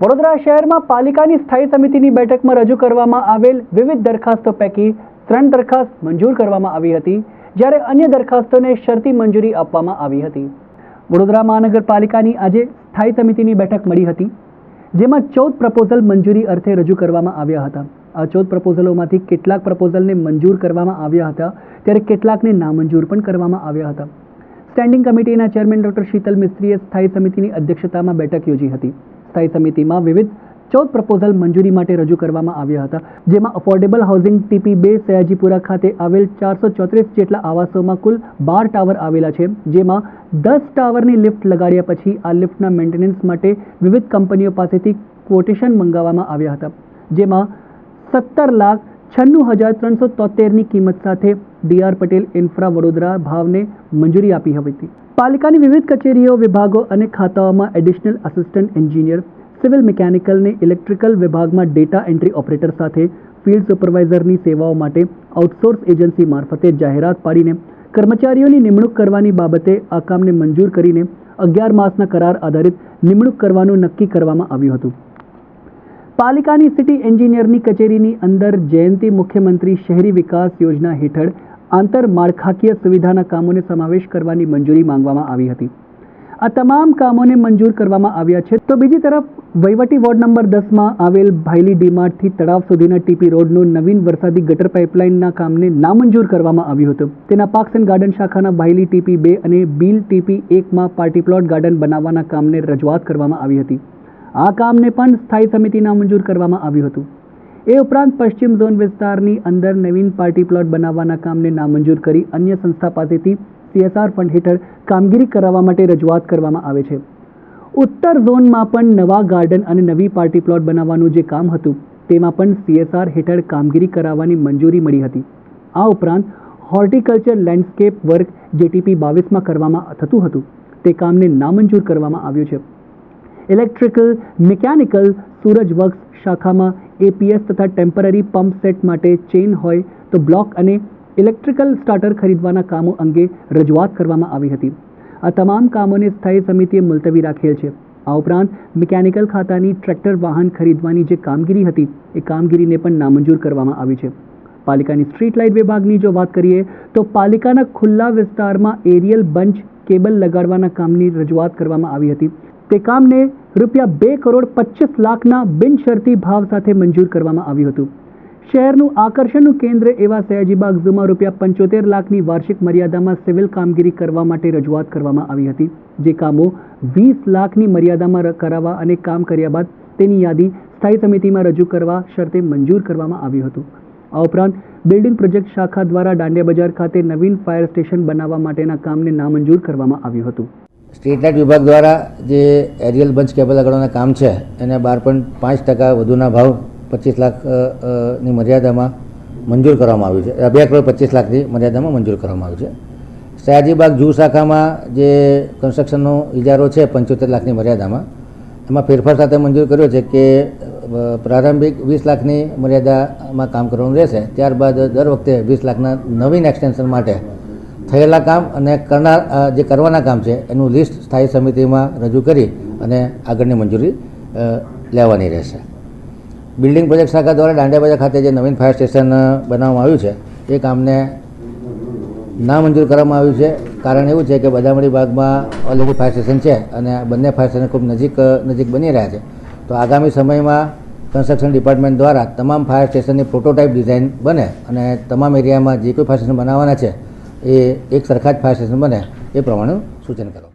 વડોદરા શહેરમાં પાલિકાની સ્થાયી સમિતિની બેઠકમાં રજૂ કરવામાં આવેલ વિવિધ દરખાસ્તો પૈકી ત્રણ દરખાસ્ત મંજૂર કરવામાં આવી હતી, જ્યારે અન્ય દરખાસ્તોને શરતી મંજૂરી આપવામાં આવી હતી. વડોદરા મહાનગરપાલિકાની આજે સ્થાયી સમિતિની બેઠક મળી હતી, જેમાં ચૌદ પ્રપોઝલ મંજૂરી અર્થે રજૂ કરવામાં આવ્યા હતા. આ ચૌદ પ્રપોઝલોમાંથી કેટલાક પ્રપોઝલને મંજૂર કરવામાં આવ્યા હતા, ત્યારે કેટલાકને નામંજૂર પણ કરવામાં આવ્યા હતા. સ્ટેન્ડિંગ કમિટીના ચેરમેન ડોક્ટર શીતલ મિસ્ત્રીએ સ્થાયી સમિતિની અધ્યક્ષતામાં બેઠક યોજી હતી. સ્થાયી સમિતિમાં વિવિધ ચૌદ પ્રપોઝલ મંજૂરી માટે રજૂ કરવામાં આવ્યા હતા, જેમાં અફોર્ડેબલ હાઉસિંગ ટીપી બે સયાજીપુરા ખાતે આવેલ ચારસો ચોત્રીસ જેટલા આવાસોમાં કુલ બાર ટાવર આવેલા છે, જેમાં દસ ટાવરની લિફ્ટ લગાડ્યા પછી આ લિફ્ટના મેન્ટેનન્સ માટે વિવિધ કંપનીઓ પાસેથી ક્વોટેશન મંગાવવામાં આવ્યા હતા, જેમાં સત્તર લાખ છન્નું હજાર ત્રણસો તોતેરની કિંમત સાથે ડીઆર પટેલ ઇન્ફ્રા વડોદરા ભાવને મંજૂરી આપી હતી. પાલિકાની વિવિધ કચેરીઓ, વિભાગો અને ખાતાઓમાં એડિશનલ આસિસ્ટન્ટ એન્જિનિયર સિવિલ મિકેનિકલને ઇલેક્ટ્રિકલ વિભાગમાં ડેટા એન્ટ્રી ઓપરેટર સાથે ફિલ્ડ સુપરવાઇઝરની સેવાઓ માટે આઉટસોર્સ એજન્સી મારફતે જાહેરાત પાડીને કર્મચારીઓની નિમણૂક કરવાની બાબતે આ કામને મંજૂર કરીને અગિયાર માસના કરાર આધારિત નિમણૂક કરવાનું નક્કી કરવામાં આવ્યું હતું. પાલિકાની સિટી એન્જિનિયરની કચેરીની અંદર જયંતિ મુખ્યમંત્રી શહેરી વિકાસ યોજના હેઠળ આંતર માળખાકીય સુવિધાના કામોને સમાવેશ કરવાની મંજૂરી માંગવામાં આવી હતી. આ તમામ કામોને મંજૂર કરવામાં આવ્યા છે. તો બીજી તરફ, વહીવટી વોર્ડ નંબર દસમાં આવેલ ભાયલી ડીમાર્ટથી તળાવ સુધીના ટીપી રોડનું નવીન વરસાદી ગટર પાઇપલાઇનના કામને નામંજૂર કરવામાં આવ્યું હતું. તેના પાર્ક્સ એન્ડ ગાર્ડન શાખાના ભાયલી ટીપી બે અને બિલ ટીપી એકમાં પાર્ટી પ્લોટ ગાર્ડન બનાવવાના કામને રજૂઆત કરવામાં આવી હતી. આ કામને પણ સ્થાયી સમિતિ નામંજૂર કરવામાં આવ્યું હતું. એ ઉપરાંત પશ્ચિમ ઝોન વિસ્તારની અંદર નવીન પાર્ટી પ્લોટ બનાવવાના કામને નામંજૂર કરી અન્ય સંસ્થા પાસેથી સીએસઆર ફંડ હેઠળ કામગીરી કરાવવા માટે રજૂઆત કરવામાં આવે છે. ઉત્તર ઝોનમાં પણ નવા ગાર્ડન અને નવી પાર્ટી પ્લોટ બનાવવાનું જે કામ હતું, તેમાં પણ સીએસઆર હેઠળ કામગીરી કરાવવાની મંજૂરી મળી હતી. આ ઉપરાંત હોર્ટિકલ્ચર લેન્ડસ્કેપ વર્ક જેટીપી બાવીસમાં કરવામાં થતું હતું, તે કામને નામંજૂર કરવામાં આવ્યું છે. ઇલેક્ટ્રિકલ, મિકેનિકલ સૂરજ વર્ક્સ શાખામાં એપીએસ તથા ટેમ્પરરી પંપ સેટ માટે ચેઇન હોય તો બ્લોક અને ઇલેક્ટ્રિકલ સ્ટાર્ટર ખરીદવાના કામો અંગે રજૂઆત કરવામાં આવી હતી. આ તમામ કામોને સ્થાયી સમિતિએ મુલતવી રાખેલ છે. આ ઉપરાંત, મિકેનિકલ ખાતાની ટ્રેક્ટર વાહન ખરીદવાની જે કામગીરી હતી, એ કામગીરીને પણ નામંજૂર કરવામાં આવી છે. પાલિકાની સ્ટ્રીટ લાઇટ વિભાગની જો વાત કરીએ, તો પાલિકાના ખુલ્લા વિસ્તારમાં એરિયલ બંચ કેબલ લગાડવાના કામની રજૂઆત કરવામાં આવી હતી. તે કામને રૂપિયા બે કરોડ પચીસ લાખના બિનશરતી ભાવ સાથે મંજૂર કરવામાં આવ્યું હતું. શહેરનું આકર્ષણનું કેન્દ્ર એવા સયાજીબાગ ઝૂમાં રૂપિયા પંચોતેર લાખની વાર્ષિક મર્યાદામાં સિવિલ કામગીરી કરવા માટે રજૂઆત કરવામાં આવી હતી. જે કામો વીસ લાખની મર્યાદામાં કરાવવા અને કામ કર્યા બાદ તેની યાદી સ્થાયી સમિતિમાં રજૂ કરવા શરતે મંજૂર કરવામાં આવ્યું હતું. આ ઉપરાંત બિલ્ડિંગ પ્રોજેક્ટ શાખા દ્વારા દાંડિયા બજાર ખાતે નવીન ફાયર સ્ટેશન બનાવવા માટેના કામને નામંજૂર કરવામાં આવ્યું હતું. સ્ટ્રીટ લાઇટ વિભાગ દ્વારા જે એરિયલ બંચ કેબલ લગાડવાના કામ છે, એને બાર પોઈન્ટ પાંચ ટકા વધુના ભાવ પચીસ લાખની મર્યાદામાં મંજૂર કરવામાં આવ્યું છે. બે કરોડ પચીસ લાખની મર્યાદામાં મંજૂર કરવામાં આવ્યું છે. સયાજીબાગ જૂ શાખામાં જે કન્સ્ટ્રક્શનનો ઇજારો છે, પંચોતેર લાખની મર્યાદામાં, એમાં ફેરફાર સાથે મંજૂર કર્યો છે કે પ્રારંભિક વીસ લાખની મર્યાદામાં કામ કરવાનું રહેશે. ત્યારબાદ દર વખતે વીસ લાખના નવીન એક્સટેન્શન માટે થયેલા કામ અને કરનાર જે કરવાના કામ છે, એનું લિસ્ટ સ્થાયી સમિતિમાં રજૂ કરી અને આગળની મંજૂરી લેવાની રહેશે. બિલ્ડિંગ પ્રોજેક્ટ શાખા દ્વારા દાંડિયા બજાર ખાતે જે નવીન ફાયર સ્ટેશન બનાવવામાં આવ્યું છે, એ કામને નામંજૂર કરવામાં આવ્યું છે. કારણ એવું છે કે બદામડી બાગમાં ઓલરેડી ફાયર સ્ટેશન છે અને બંને ફાયર સ્ટેશન ખૂબ નજીક નજીક બની રહ્યા છે. તો આગામી સમયમાં કન્સ્ટ્રક્શન ડિપાર્ટમેન્ટ દ્વારા તમામ ફાયર સ્ટેશનની પ્રોટોટાઇપ ડિઝાઇન બને અને તમામ એરિયામાં જે કોઈ ફાયર સ્ટેશન બનાવવાના છે એ એક સરખા જ ફાયર સ્ટેશન બને એ પ્રમાણે સૂચન કરો.